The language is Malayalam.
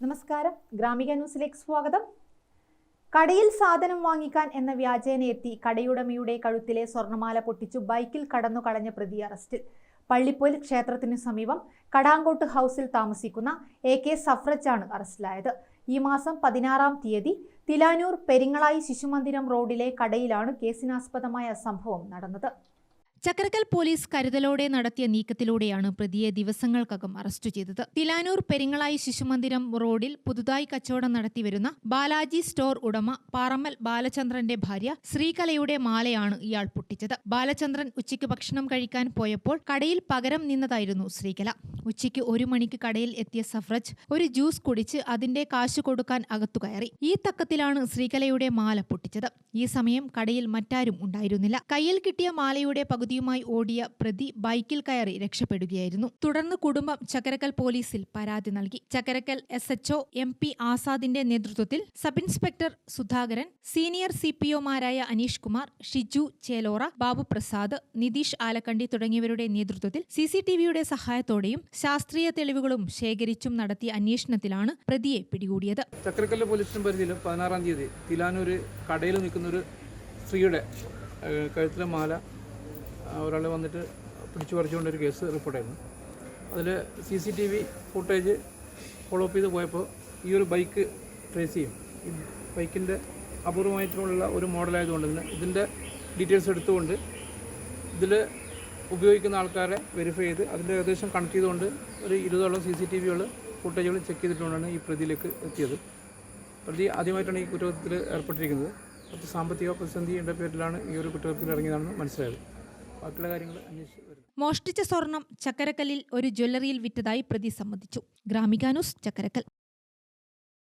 നമസ്കാരം. ഗ്രാമിക ന്യൂസിലേക്ക് സ്വാഗതം. കടയിൽ സാധനം വാങ്ങിക്കാൻ എന്ന വ്യാജേന എത്തി കടയുടമയുടെ കഴുത്തിലെ സ്വർണമാല പൊട്ടിച്ചു ബൈക്കിൽ കടന്നു കളഞ്ഞ പ്രതി അറസ്റ്റിൽ. പള്ളിപ്പോയിൽ ക്ഷേത്രത്തിന് സമീപം കടാങ്കോട്ട് ഹൗസിൽ താമസിക്കുന്ന എ കെ സഫ്രജാണ് അറസ്റ്റിലായത്. ഈ മാസം പതിനാറാം തീയതി തിലാനൂർ പെരിങ്ങളായി ശിശുമന്ദിരം റോഡിലെ കടയിലാണ് കേസിനാസ്പദമായ സംഭവം നടന്നത്. ചക്രക്കൽ പോലീസ് കരുതലോടെ നടത്തിയ നീക്കത്തിലൂടെയാണ് പ്രതിയെ ദിവസങ്ങൾക്കകം അറസ്റ്റ് ചെയ്തത്. തിലാനൂർ പെരിങ്ങളായി ശിശുമന്ദിരം റോഡിൽ പുതുതായി കച്ചവടം നടത്തിവരുന്ന ബാലാജി സ്റ്റോർ ഉടമ പാറമ്മൽ ബാലചന്ദ്രന്റെ ഭാര്യ ശ്രീകലയുടെ മാലയാണ് ഇയാൾ പൊട്ടിച്ചത്. ബാലചന്ദ്രൻ ഉച്ചയ്ക്ക് ഭക്ഷണം കഴിക്കാൻ പോയപ്പോൾ കടയിൽ പകരം നിന്നതായിരുന്നു ശ്രീകല. ഉച്ചയ്ക്ക് ഒരു മണിക്ക് കടയിൽ എത്തിയ സഫ്രജ് ഒരു ജ്യൂസ് കുടിച്ച് അതിന്റെ കാശ് കൊടുക്കാൻ അകത്തു കയറി. ഈ തക്കത്തിലാണ് ശ്രീകലയുടെ മാല പൊട്ടിച്ചത്. ഈ സമയം കടയിൽ മറ്റാരും ഉണ്ടായിരുന്നില്ല. കയ്യിൽ കിട്ടിയ മാലയുടെ പകുതിയുമായി ഓടിയ പ്രതി ബൈക്കിൽ കയറി രക്ഷപ്പെടുകയായിരുന്നു. തുടർന്ന് കുടുംബം ചക്കരക്കൽ പോലീസിൽ പരാതി നൽകി. Chakkarakkal S HO M P ആസാദിന്റെ നേതൃത്വത്തിൽ sub inspector Sudhakaran senior C P ഒമാരായ Aneesh Kumar Shiju Chelora Babu Prasad Nitheesh Alakkandi തുടങ്ങിയവരുടെ നേതൃത്വത്തിൽ സി സി ടി വിയുടെ സഹായത്തോടെയും ശാസ്ത്രീയ തെളിവുകളും ശേഖരിച്ചും നടത്തിയ അന്വേഷണത്തിലാണ് പ്രതിയെ പിടികൂടിയത്. ചക്രക്കല്ല് പോലീസിന് പരിധിയിൽ പതിനാറാം തീയതി തിലാനൂർ കടയിൽ നിൽക്കുന്നൊരു സ്ത്രീയുടെ കഴുത്തിലെ മാല ഒരാൾ വന്നിട്ട് പിടിച്ചു പറിച്ചുകൊണ്ടൊരു കേസ് റിപ്പോർട്ടായിരുന്നു. അതിൽ C C T V footage follow up ചെയ്ത് പോയപ്പോൾ ഈ ഒരു ബൈക്ക് ട്രേസ് ചെയ്യും. ഈ ബൈക്കിന്റെ അപൂർവമായിട്ടുള്ള ഒരു മോഡലായതുകൊണ്ട് തന്നെ ഇതിന്റെ ഡീറ്റെയിൽസ് എടുത്തുകൊണ്ട് ഇതിൽ ഉപയോഗിക്കുന്ന ആൾക്കാരെ വെരിഫൈ ചെയ്ത് അതിന്റെ ഏകദേശം കണക്ട് ചെയ്തുകൊണ്ട് ഒരു ഇരുപതോളം സി സി ടി വികൾ ഫുട്ടേജുകൾ ചെക്ക് ചെയ്തിട്ടുകൊണ്ടാണ് ഈ പ്രതിയിലേക്ക് എത്തിയത്. പ്രതി ആദ്യമായിട്ടാണ് ഈ കുറ്റകൃത്യത്തിൽ ഏർപ്പെട്ടിരിക്കുന്നത്. കുറച്ച് സാമ്പത്തിക പ്രതിസന്ധിയുടെ പേരിലാണ് ഈ ഒരു കുറ്റകൃത്യത്തിൽ ഇറങ്ങിയതാണെന്ന് മനസ്സിലായത്. മോഷ്ടിച്ച സ്വർണം ചക്കരക്കല്ലിൽ ഒരു ജ്വല്ലറിയിൽ വിറ്റതായി പ്രതി സമ്മതിച്ചു. ഗ്രാമികാനൂസ് ചക്കരക്കൽ.